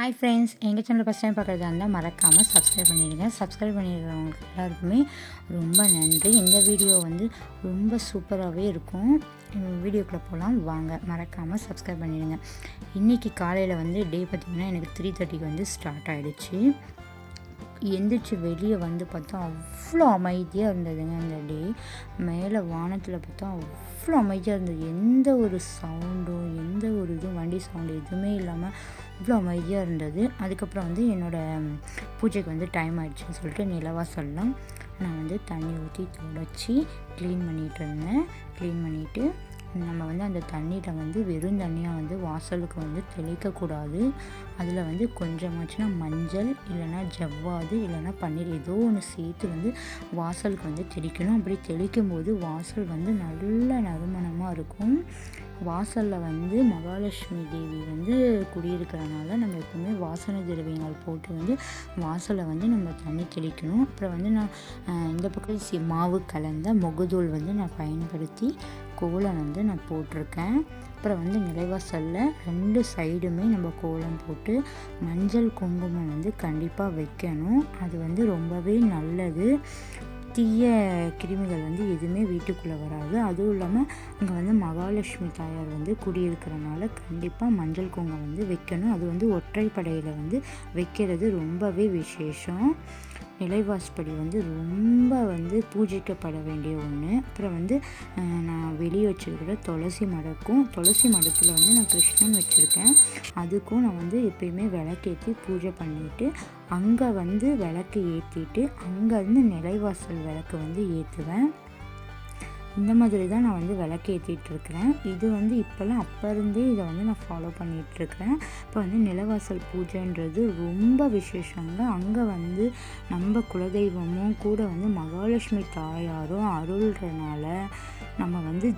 Hi friends எங்கள் channel first time பார்க்குறதா இருந்தால் மறக்காமல் சப்ஸ்கிரைப் பண்ணிடுங்க. சப்ஸ்கிரைப் பண்ணிடுறவங்களுக்கு எல்லாருக்குமே ரொம்ப நன்றி. இந்த வீடியோ வந்து ரொம்ப சூப்பராகவே இருக்கும். வீடியோக்குள்ளே போகலாம் வாங்க மறக்காமல் சப்ஸ்கிரைப் பண்ணிடுங்க. இன்றைக்கி காலையில் வந்து டே பார்த்திங்கன்னா எனக்கு த்ரீ தேர்ட்டிக்கு வந்து ஸ்டார்ட் ஆகிடுச்சு எந்திரிச்சு வெளியே வந்து பார்த்தா அவ்வளோ அமைதியாக இருந்ததுங்க அந்த டே. மேலே வானத்தில் பார்த்தா அவ்வளோ அமைதியாக இருந்தது. எந்த ஒரு சவுண்டும் எந்த ஒரு இதுவும் வண்டி சவுண்டு எதுவுமே இல்லாமல் அவ்வளோ அமைதியாக இருந்தது. அதுக்கப்புறம் வந்து என்னோடய பூஜைக்கு வந்து டைம் ஆயிடுச்சுன்னு சொல்லிட்டு நிலவாக சொல்லலாம். நான் வந்து தண்ணி ஊற்றி தொடச்சி க்ளீன் பண்ணிகிட்டு இருந்தேன். க்ளீன் பண்ணிவிட்டு நம்ம வந்து அந்த தண்ணியில் வந்து வெறும் தண்ணியாக வந்து வாசலுக்கு வந்து தெளிக்கக்கூடாது அதில் வந்து கொஞ்சமாச்சுன்னா மஞ்சள் இல்லைன்னா ஜவ்வாது இல்லைன்னா பன்னீர் ஏதோ ஒன்று சேர்த்து வந்து வாசலுக்கு வந்து தெளிக்கணும். அப்படி தெளிக்கும் போது வாசல் வந்து நல்ல நறுமணமாக இருக்கும். வாசலில் வந்து மகாலட்சுமி தேவி வந்து குடியிருக்கிறனால நம்ம எப்பவுமே வாசனை திரவியங்கள் போட்டு வந்து வாசலை வந்து நம்ம தண்ணி தெளிக்கணும். அப்புறம் வந்து நான் இந்த பக்கம் மாவு கலந்த முகதூள் வந்து நான் பயன்படுத்தி கோலம் வந்து நான் போட்டிருக்கேன். அப்புறம் வந்து நிலைவாசலில் ரெண்டு சைடுமே நம்ம கோலம் போட்டு மஞ்சள் குங்குமம் வந்து கண்டிப்பாக வைக்கணும். அது வந்து ரொம்பவே நல்லது. தீய கிருமிகள் வந்து எதுவுமே வீட்டுக்குள்ளே வராது. அதுவும் இல்லாமல் அங்கே வந்து மகாலட்சுமி தாயார் வந்து குடியிருக்கிறனால கண்டிப்பாக மஞ்சள் குங்குமம் வந்து வைக்கணும். அது வந்து ஒற்றைப்படையில் வந்து வைக்கிறது ரொம்பவே விசேஷம். நிலைவாசப்படி வந்து ரொம்ப வந்து பூஜிக்கப்பட வேண்டிய ஒன்று அப்புறம் வந்து நான் வெளியே வச்சுருக்கிற துளசி மடக்கும் துளசி மடத்தில் வந்து நான் கிருஷ்ணன் வச்சுருக்கேன். அதுக்கும் நான் வந்து எப்பயுமே விளக்கேற்றி பூஜை பண்ணிவிட்டு அங்கே வந்து விளக்கு ஏற்றிட்டு அங்கேருந்து நிலைவாசல் விளக்கு வந்து ஏற்றுவேன் இந்த மாதிரி தான் நான் வந்து விளக்கேற்றிட்டு இருக்கிறேன் இது வந்து இப்போல்லாம் அப்போ இருந்தே இதை வந்து நான் ஃபாலோ பண்ணிகிட்ருக்கிறேன் இப்போ வந்து நிலவாசல் பூஜைன்றது ரொம்ப விசேஷங்க. அங்கே வந்து நம்ம குலதெய்வமும் கூட வந்து மகாலட்சுமி தாயாரும் அருள்றனால நம்ம வந்து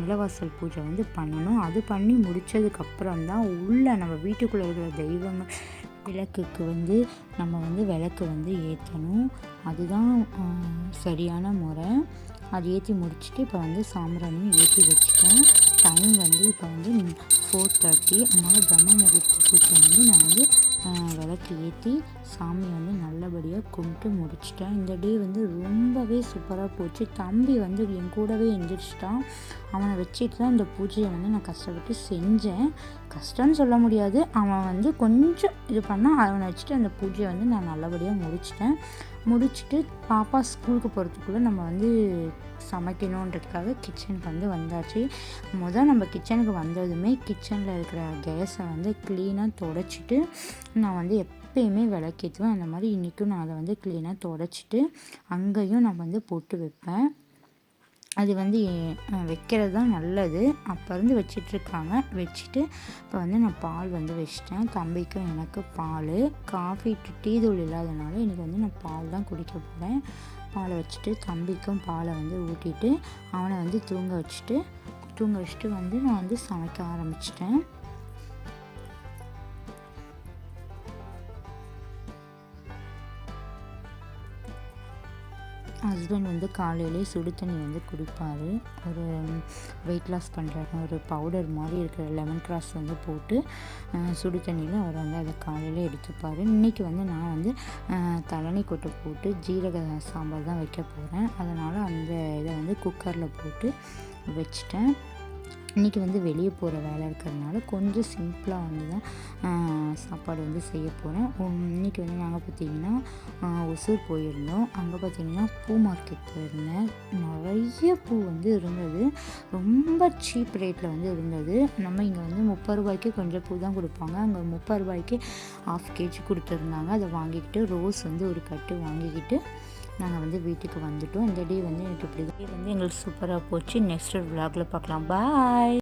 நிலவாசல் பூஜை வந்து பண்ணணும். அது பண்ணி முடித்ததுக்கப்புறம் தான் உள்ளே நம்ம வீட்டுக்குள்ளே இருக்கிற தெய்வங்கள் விளக்குக்கு வந்து நம்ம வந்து விளக்கு வந்து ஏற்றணும் அதுதான் சரியான முறை. அது ஏற்றி முடிச்சுட்டு இப்போ வந்து சாம்பிராணியும் ஏற்றி வச்சுட்டேன். டைம் வந்து இப்போ வந்து ஃபோர் தேர்ட்டி அதனால் பிரம்ம முகூர்த்த வந்து நான் வந்து விளக்கு ஏற்றி சாமி வந்து நல்லபடியாக கும்பிட்டு முடிச்சிட்டேன் இந்த டே வந்து ரொம்பவே சூப்பராக போச்சு. தம்பி வந்து என் கூடவே எந்திரிச்சிட்டான். அவனை வச்சுட்டு தான் இந்த பூஜையை வந்து நான் கஷ்டப்பட்டு செஞ்சேன். கஷ்டம்னு சொல்ல முடியாது. அவன் வந்து கொஞ்சம் இது பண்ணால் அவனை வச்சுட்டு அந்த பூஜையை வந்து நான் நல்லபடியாக முடிச்சிட்டேன். முடிச்சுட்டு பாப்பா ஸ்கூலுக்கு போகிறதுக்குள்ளே நம்ம வந்து சமைக்கணுன்றதுக்காக கிச்சனுக்கு வந்து வந்தாச்சு. முதல் நம்ம கிச்சனுக்கு வந்ததுமே கிச்சனில் இருக்கிற கேஸை வந்து க்ளீனாக தொடச்சிட்டு நான் வந்து எப்பயுமே விளக்கேற்றுவேன். அந்த மாதிரி இன்றைக்கும் நான் அதை வந்து க்ளீனாக தொடச்சிட்டு அங்கேயும் நான் வந்து போட்டு வைப்பேன். அது வந்து வைக்கிறது தான் நல்லது. அப்போ இருந்து வச்சிட்ருக்காங்க வச்சுட்டு இப்போ வந்து நான் பால் வந்து வச்சிட்டேன். தம்பிக்கும் எனக்கு பால். காஃபி டீ தூள் இல்லாதனால எனக்கு வந்து நான் பால் தான் குடிக்க போகிறேன் பாலை வச்சுட்டு தம்பிக்கும் பாலை வந்து ஊட்டிட்டு அவனை வந்து தூங்க வச்சுட்டு தூங்க வச்சுட்டு வந்து நான் வந்து சமைக்க ஆரம்பிச்சிட்டேன். ஹஸ்பண்ட் வந்து காலையிலே சுடு தண்ணி வந்து குடிப்பார். ஒரு வெயிட் லாஸ் பண்ணுற ஒரு பவுடர் மாதிரி இருக்கிற லெமன் கிராஸ் வந்து போட்டு சுடு தண்ணியில் அவர் வந்து அதை காலையில் எடுத்துப்பார். இன்றைக்கி வந்து நான் வந்து தலனி கொட்டை போட்டு ஜீரக சாம்பார் தான் வைக்க போகிறேன் அதனால் அந்த இதை வந்து குக்கரில் போட்டு வச்சுட்டேன். இன்றைக்கி வந்து வெளியே போகிற வேலை இருக்கிறதுனால கொஞ்சம் சிம்பிளாக வந்து தான் சாப்பாடு வந்து செய்ய போகிறேன் இன்றைக்கி வந்து நாங்கள் பார்த்திங்கன்னா ஒசூர் போயிருந்தோம். அங்கே பார்த்திங்கன்னா பூ மார்க்கெட் போயிருந்தேன் நிறைய பூ வந்து இருந்தது. ரொம்ப சீப் ரேட்டில் வந்து இருந்தது. நம்ம இங்கே வந்து முப்பது ரூபாய்க்கு கொஞ்சம் பூ தான் கொடுப்பாங்க. அங்கே முப்பது ரூபாய்க்கு ஆஃப் கேஜி கொடுத்துருந்தாங்க. அதை வாங்கிக்கிட்டு ரோஸ் வந்து ஒரு கட்டு வாங்கிக்கிட்டு நாங்கள் வந்து வீட்டுக்கு வந்துட்டோம். இந்த டே வந்து எனக்கு இப்படி வந்து எங்களுக்கு சூப்பராக போச்சு. நெக்ஸ்ட் விலாகில் பார்க்கலாம். பாய்